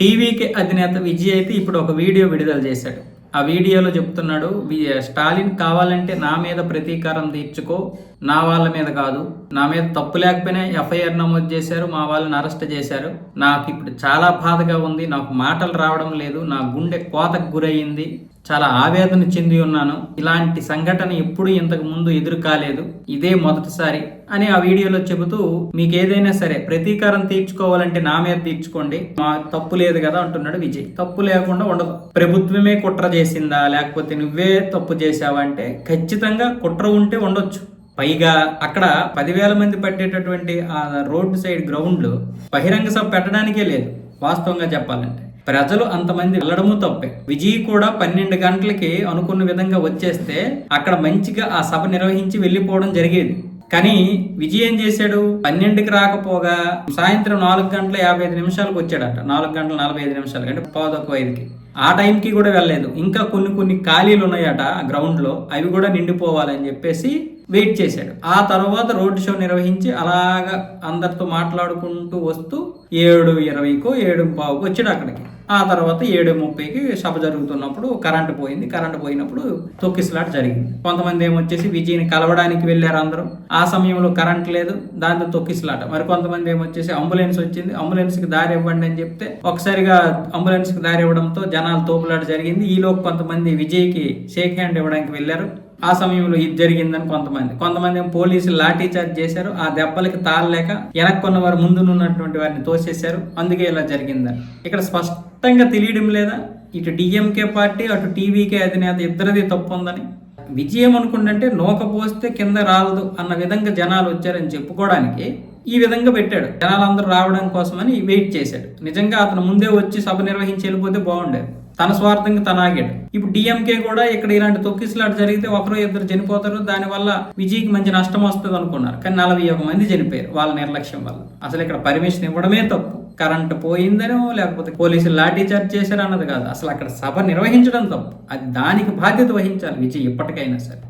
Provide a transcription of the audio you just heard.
టీవీకి అధినేత విజయ్ అయితే ఇప్పుడు ఒక వీడియో విడుదల చేశాడు. ఆ వీడియోలో చెప్తున్నాడు "వి- స్టాలిన్ కావాలంటే నా మీద ప్రతీకారం తీర్చుకో. నా వాళ్ళ మీద కాదు. నా మీద తప్పు లేకపోయినా ఎఫ్ఐఆర్ నమోదు చేశారు మా వాళ్ళని అరెస్ట్ చేశారు. నాకు ఇప్పుడు చాలా బాధగా ఉంది. నాకు మాటలు రావడం లేదు. నా గుండె కోతకు గురయ్యింది చాలా ఆవేదన చెంది ఉన్నాను. ఇలాంటి సంఘటన ఎప్పుడు ఇంతకు ముందు ఎదురు కాలేదు. ఇదే మొదటిసారి అని ఆ వీడియోలో చెబుతూ మీకు ఏదైనా సరే ప్రతీకారం తీర్చుకోవాలంటే నా మీద తీర్చుకోండి. మా తప్పు లేదు కదా అంటున్నాడు విజయ్. తప్పు లేకుండా ఉండదు. ప్రభుత్వమే కుట్ర చేసిందా? లేకపోతే నువ్వే తప్పు చేసావా అంటే ఖచ్చితంగా కుట్ర ఉంటే ఉండొచ్చు. పైగా అక్కడ పదివేల మంది పట్టేటటువంటి ఆ రోడ్డు సైడ్ గ్రౌండ్లో బహిరంగ సభ పెట్టడానికే లేదు. వాస్తవంగా చెప్పాలంటే. ప్రజలు అంతమంది వెళ్ళడము తప్పే. విజయ్ కూడా పన్నెండు గంటలకి అనుకున్న విధంగా వచ్చేస్తే అక్కడ మంచిగా ఆ సభ నిర్వహించి వెళ్ళిపోవడం జరిగేది. కానీ విజయ్ ఏం చేశాడు? పన్నెండుకి రాకపోగా సాయంత్రం నాలుగు గంటల యాభై ఐదు నిమిషాలకు వచ్చాడట. నాలుగు గంటల నలభై ఐదు నిమిషాలు అంటే పావుదొక్క ఐదుకి. ఆ టైంకి కూడా వెళ్ళలేదు. ఇంకా కొన్ని కొన్ని ఖాళీలు ఉన్నాయట గ్రౌండ్లో అవి కూడా నిండిపోవాలని చెప్పేసి వెయిట్ చేశాడు. ఆ తర్వాత రోడ్ షో నిర్వహించి అలాగా అందరితో మాట్లాడుకుంటూ వస్తూ ఏడు ఇరవైకో ఏడు పావుకు వచ్చాడు అక్కడికి. ఆ తర్వాత ఏడు ముప్పైకి సభ జరుగుతున్నప్పుడు కరెంటు పోయింది. కరెంటు పోయినప్పుడు తొక్కిసలాట జరిగింది. కొంతమంది ఏమొచ్చేసి విజయ్ని కలవడానికి వెళ్ళారు అందరూ. ఆ సమయంలో కరెంట్ లేదు. దాంతో తొక్కిసలాట. మరి కొంతమంది ఏమొచ్చేసి అంబులెన్స్ వచ్చింది. అంబులెన్స్కి దారి ఇవ్వండి అని చెప్తే ఒకసారిగా అంబులెన్స్కి దారి ఇవ్వడంతో జనాలు తోపులాట జరిగింది. ఈలోపు కొంతమంది విజయ్కి షేక్ హ్యాండ్ ఇవ్వడానికి వెళ్ళారు. ఆ సమయంలో ఇది జరిగిందని కొంతమంది. కొంతమంది పోలీసులు లాఠీ చార్జ్ చేశారు. ఆ దెబ్బలకి తాళలేక వెనక్కున్న వారు ముందున్నటువంటి వారిని తోసేశారు. అందుకే ఇలా జరిగిందని. ఇక్కడ స్పష్టంగా తెలియడం లేదా? ఇటు డిఎంకే పార్టీ అటు టీవీకే అధినేత ఇద్దరిది తప్పు ఉందని విజయం అనుకుంటే నూక పోస్తే కింద రాలదు అన్న విధంగా జనాలు వచ్చారని చెప్పుకోవడానికి ఈ విధంగా పెట్టాడు. జనాలందరూ రావడం కోసమని వెయిట్ చేశాడు. నిజంగా అతను ముందే వచ్చి సభ నిర్వహించి వెళ్ళిపోతే బాగుండేది. తన స్వార్థంగా తన ఆగాడు. ఇప్పుడు డిఎంకే కూడా ఇక్కడ ఇలాంటి తొక్కిసలాట జరిగితే ఒకరు ఇద్దరు చనిపోతారు దానివల్ల విజయ్కి మంచి నష్టం వస్తుంది అనుకున్నారు. కానీ నలభై ఒక మంది చనిపోయారు వాళ్ళ నిర్లక్ష్యం వల్ల. అసలు ఇక్కడ పర్మిషన్ ఇవ్వడమే తప్పు. కరెంట్ పోయిందనో లేకపోతే పోలీసులు లాఠీ చార్జ్ చేశారు అన్నది కాదు. అసలు అక్కడ సభ నిర్వహించడం తప్పు. అది దానికి బాధ్యత వహించాలి విజయ్ ఇప్పటికైనా సరే.